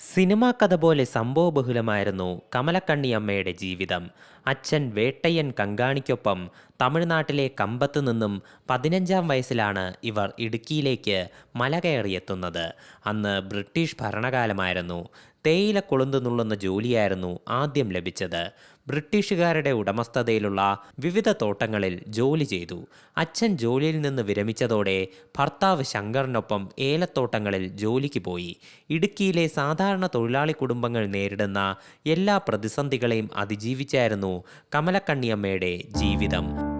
Cinema കഥ പോലെ സംഭവബഹുലമായിരുന്നു കമലക്കണ്ണിയമ്മയുടെ ജീവിതം. അച്ഛൻ വേട്ടയ്യൻ കങ്കാണിക്കൊപ്പം തമിഴ്നാട്ടിലെ കമ്പത്ത് നിന്നും പതിനഞ്ചാം വയസ്സിലാണ് ഇവർ ഇടുക്കിയിലേക്ക് മല കയറിയെത്തുന്നത് അന്ന് ബ്രിട്ടീഷ് ഭരണകാലമായിരുന്നു. തേയില കൊളുന്തു നുള്ളുന്ന ജോലിയായിരുന്നു ആദ്യം ലഭിച്ചത്. ബ്രിട്ടീഷുകാരുടെ ഉടമസ്ഥതയിലുള്ള വിവിധ തോട്ടങ്ങളിൽ ജോലി ചെയ്തു. അച്ഛൻ ജോലിയിൽ നിന്ന് വിരമിച്ചതോടെ ഭർത്താവ് ശങ്കറിനൊപ്പം ഏലത്തോട്ടങ്ങളിൽ ജോലിക്ക് പോയി. ഇടുക്കിയിലെ സാധാരണ തൊഴിലാളി കുടുംബങ്ങൾ നേരിടുന്ന എല്ലാ പ്രതിസന്ധികളെയും അതിജീവിച്ചായിരുന്നു കമലക്കണ്ണിയമ്മയുടെ ജീവിതം.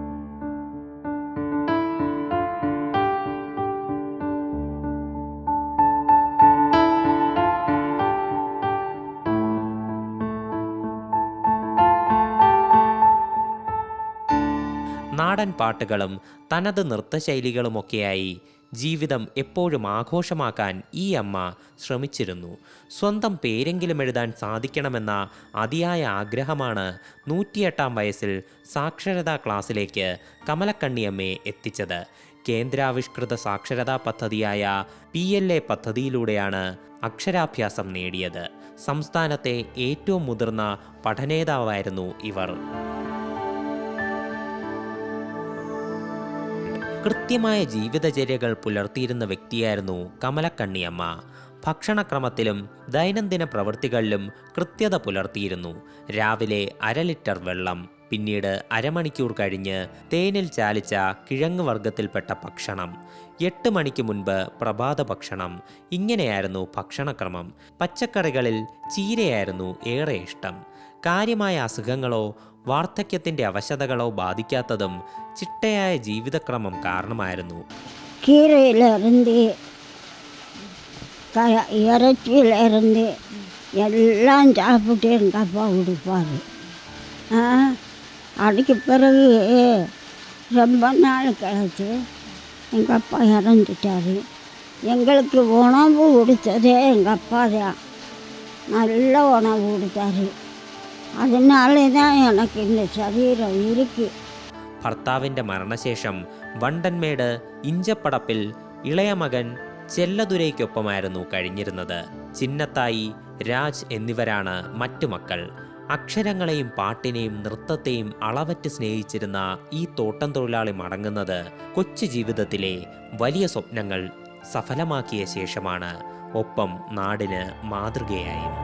നാടൻ പാട്ടുകളും തനത് നൃത്തശൈലികളുമൊക്കെയായി ജീവിതം എപ്പോഴും ആഘോഷമാക്കാൻ ഈ അമ്മ ശ്രമിച്ചിരുന്നു. സ്വന്തം പേരെങ്കിലും എഴുതാൻ സാധിക്കണമെന്ന അതിയായ ആഗ്രഹമാണ് നൂറ്റിയെട്ടാം വയസ്സിൽ സാക്ഷരതാ ക്ലാസ്സിലേക്ക് കമലക്കണ്ണിയമ്മയെ എത്തിച്ചത്. കേന്ദ്രാവിഷ്കൃത സാക്ഷരതാ പദ്ധതിയായ പി എൽ എ പദ്ധതിയിലൂടെയാണ് അക്ഷരാഭ്യാസം നേടിയത്. സംസ്ഥാനത്തെ ഏറ്റവും മുതിർന്ന പഠനേതാവായിരുന്നു ഇവർ. കൃത്യമായ ജീവിതചര്യകൾ പുലർത്തിയിരുന്ന വ്യക്തിയായിരുന്നു കമലക്കണ്ണിയമ്മ. ഭക്ഷണക്രമത്തിലും ദൈനംദിന പ്രവൃത്തികളിലും കൃത്യത പുലർത്തിയിരുന്നു. രാവിലെ അര ലിറ്റർ വെള്ളം പിന്നീട് അരമണിക്കൂർ കഴിഞ്ഞ് തേനിൽ ചാലിച്ച കിഴങ്ങ് വർഗത്തിൽപ്പെട്ട ഭക്ഷണം എട്ട് മണിക്ക് മുൻപ് പ്രഭാത ഭക്ഷണം ഇങ്ങനെയായിരുന്നു ഭക്ഷണക്രമം. പച്ചക്കറികളിൽ ചീരയായിരുന്നു ഏറെ ഇഷ്ടം. കാര്യമായ അസുഖങ്ങളോ വാർദ്ധക്യത്തിൻ്റെ അവശതകളോ ബാധിക്കാത്തതും ചിട്ടയായ ജീവിതക്രമം കാരണമായിരുന്നു கீரையிலேருந்து க இறைச்சியிலேருந்து எல்லாம் சாப்பிட்டு எங்கள் அப்பா கொடுப்பாரு ஆ, அதுக்கு பிறகு ரொம்ப நாள் கழிச்சு எங்கள் அப்பா இறந்துட்டாரு எங்களுக்கு உணவு கொடுத்ததே எங்கள் அப்பா தான் நல்ல உணவு கொடுத்தாரு அதனால தான் எனக்கு இந்த சரீரம் இருக்குது ഭർത്താവിൻ്റെ മരണശേഷം വണ്ടൻമേട് ഇഞ്ചപ്പടപ്പിൽ ഇളയ മകൻ ചെല്ലതുരയ്ക്കൊപ്പമായിരുന്നു കഴിഞ്ഞിരുന്നത് ചിന്നത്തായി രാജ് എന്നിവരാണ് മറ്റു മക്കൾ അക്ഷരങ്ങളെയും പാട്ടിനെയും നൃത്തത്തെയും അളവറ്റ് സ്നേഹിച്ചിരുന്ന ഈ തോട്ടം തൊഴിലാളി മടങ്ങുന്നത് കൊച്ചു ജീവിതത്തിലെ വലിയ സ്വപ്നങ്ങൾ സഫലമാക്കിയ ശേഷമാണ് ഒപ്പം നാടിന് മാതൃകയായും